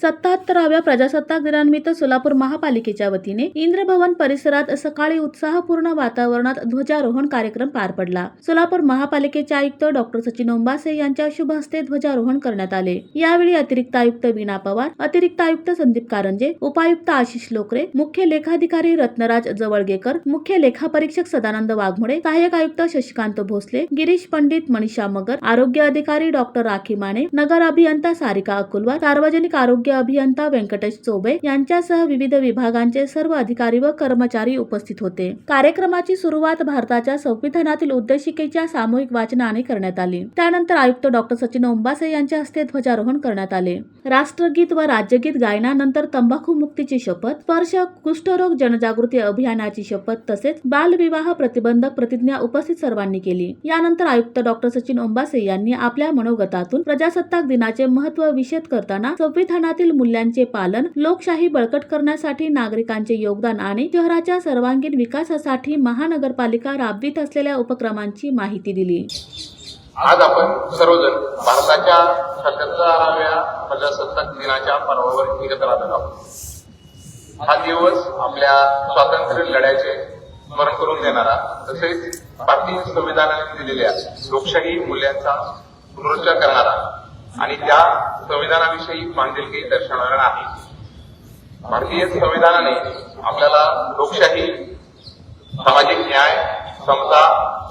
सत्याहत्तराव्या प्रजासत्ताक दिनानिमित्त सोलापूर महापालिकेच्या वतीने इंद्रभवन परिसरात सकाळी उत्साहपूर्ण वातावरणात ध्वजारोहण कार्यक्रम पार पडला. सोलापूर महापालिकेचे आयुक्त डॉक्टर सचिन ओंबासे यांच्या शुभ हस्ते ध्वजारोहण करण्यात आले. यावेळी अतिरिक्त आयुक्त वीणा पवार अतिरिक्त आयुक्त संदीप कारंजे उपायुक्त आशिष लोकरे मुख्य लेखाधिकारी रत्नराज जवळगेकर मुख्य लेखापरीक्षक सदानंद वाघमोडे सहाय्यक आयुक्त शशिकांत भोसले गिरीश पंडित मनीषा मगर आरोग्य अधिकारी डॉक्टर राखी माने नगर अभियंता सारिका अकुलवार सार्वजनिक आरोग्य आरोग्य अभियंता व्यंकटेश चोबे यांच्यासह विविध विभागांचे सर्व अधिकारी व कर्मचारी उपस्थित होते. कार्यक्रमाची सुरुवात भारताच्या संविधानातील उद्देशिकेच्या सामूहिक वाचनाने करण्यात आली. त्यानंतर आयुक्त डॉक्टर सचिन ओंबासे यांच्या हस्ते ध्वजारोहण करण्यात आले. राष्ट्रगीत व राज्यगीत गायनानंतर तंबाखू मुक्तीची शपथ स्पर्श कुष्ठरोग जनजागृती अभियानाची शपथ तसेच बालविवाह प्रतिबंधक प्रतिज्ञा उपस्थित सर्वांनी केली. यानंतर आयुक्त डॉक्टर सचिन ओंबासे यांनी आपल्या मनोगतातून प्रजासत्ताक दिनाचे महत्त्व विषद करताना संविधान संविधानातील मूल्यांचे पालन लोकशाही बळकट करण्यासाठी नागरिकांचे योगदान आणि शहराच्या सर्वांगीण विकासासाठी महानगरपालिका राबवित असलेल्या उपक्रमांची माहिती दिली. आज आपण सर्वजण भारताच्या सत्याहत्तराव्या प्रजासत्ताक दिनाच्या पर्वावर एकत्र आलेलो आहोत. हा दिवस आपल्या स्वातंत्र्य लढ्याचे स्मरण करून देणारा तसेच भारतीय संविधानाने दिलेल्या लोकशाही मूल्यांचा पुनरुच्चार करणारा आणि त्या संविधानाविषयी मांडेलकी दर्शवणार आहे. भारतीय संविधानाने आपल्याला लोकशाही सामाजिक न्याय समता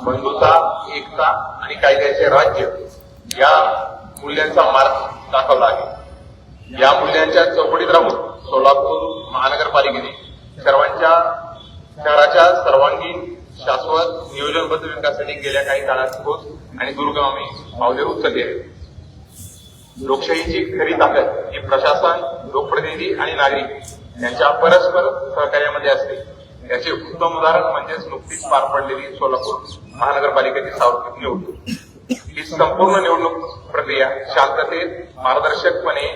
बंधुता एकता आणि कायद्याचे राज्य या मूल्यांचा मार्ग दाखवला आहे. या मूल्यांच्या चौकटीत राहून सोलापूर महानगरपालिकेने सर्वांच्या शहराच्या सर्वांगीण शाश्वत नियोजनबद्ध विकासासाठी गेल्या काही काळात ठोस आणि दुर्गामी पावले उचलली आहेत लोकशाहीची खरी ताकद ही प्रशासन लोकप्रतिनिधी आणि नागरिक यांच्या परस्पर सहकार्यामध्ये असते. याचे उत्तम उदाहरण म्हणजेच नुकतीच पार पडलेली सोलापूर महानगरपालिकेची सार्वत्रिक निवडणूक. ही संपूर्ण निवडणूक प्रक्रिया शांततेत पारदर्शकपणे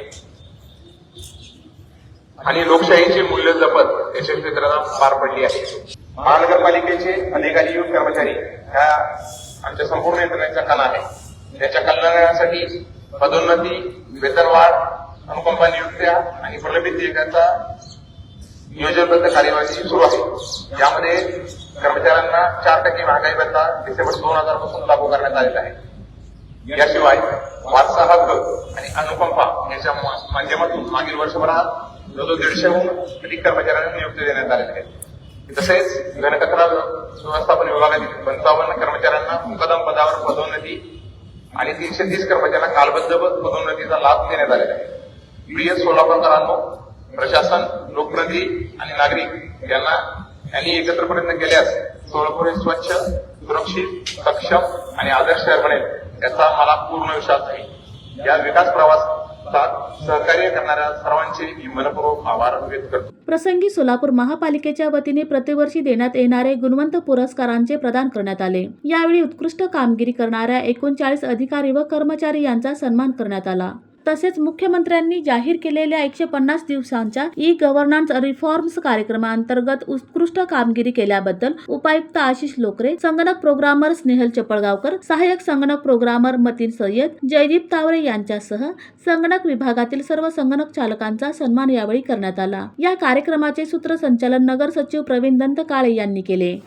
आणि लोकशाहीचे मूल्य जपत यशस्वीरित्या पार पडली आहे. महानगरपालिकेचे अधिकारी कर्मचारी ह्या आमच्या संपूर्ण यंत्रणेचा कला आहे. त्याच्या कल्याणासाठी पदोन्नती वेतनवाढ अनुकंपा नियुक्त्या आणि प्रलंबित देयकांचा नियोजनबद्ध कार्यवाही सुरू आहे. यामध्ये कर्मचाऱ्यांना चार टक्के महागाई भत्ता डिसेंबर दोन हजारपासून लागू करण्यात आलेला आहे. याशिवाय वारसा हक्क आणि अनुकंपा याच्या माध्यमातून मागील वर्षभरात जवळजवळ दीडशेहून अधिक कर्मचाऱ्यांना नियुक्ती देण्यात आलेल्या आहेत तसेच घनकचरा व्यवस्थापन विभागातील पंचावन्न कर्मचाऱ्यांना मुकदम पदावर पदोन्नती आणि तीनशे तीस कर्मचाऱ्यांना कालबद्ध पदोन्नतीचा लाभ देण्यात आलेला आहे. प्रिय सोलापूरकरांनो प्रशासन लोकप्रतिनिधी आणि नागरिक यांना यांनी एकत्र प्रयत्न केल्यास सोलापूर हे स्वच्छ सुरक्षित सक्षम आणि आदर्श शहर बनेल याचा मला पूर्ण विश्वास आहे. या विकास प्रवासात सहकार्य करणाऱ्या सर्वांचे आभार व्यक्त करतो. प्रसंगी सोलापूर महापालिकेच्या वतीने प्रतिवर्षी देण्यात येणारे गुणवंत पुरस्कारांचे प्रदान करण्यात आले. यावेळी उत्कृष्ट कामगिरी करणाऱ्या एकोणचाळीस अधिकारी व कर्मचारी यांचा सन्मान करण्यात आला. तसेच मुख्यमंत्र्यांनी जाहीर केलेल्या एकशे पन्नास दिवसांच्या ई गव्हर्नन्स रिफॉर्म्स कार्यक्रमांतर्गत उत्कृष्ट कामगिरी केल्याबद्दल उपायुक्त आशिष लोकरे संगणक प्रोग्रामर स्नेहल चपळगावकर सहाय्यक संगणक प्रोग्रामर मतीन सय्यद जयदीप तावरे यांच्यासह संगणक विभागातील सर्व संगणक चालकांचा सन्मान यावेळी करण्यात आला. या कार्यक्रमाचे सूत्रसंचालन नगर सचिव प्रवीण दंतकाळे यांनी केले.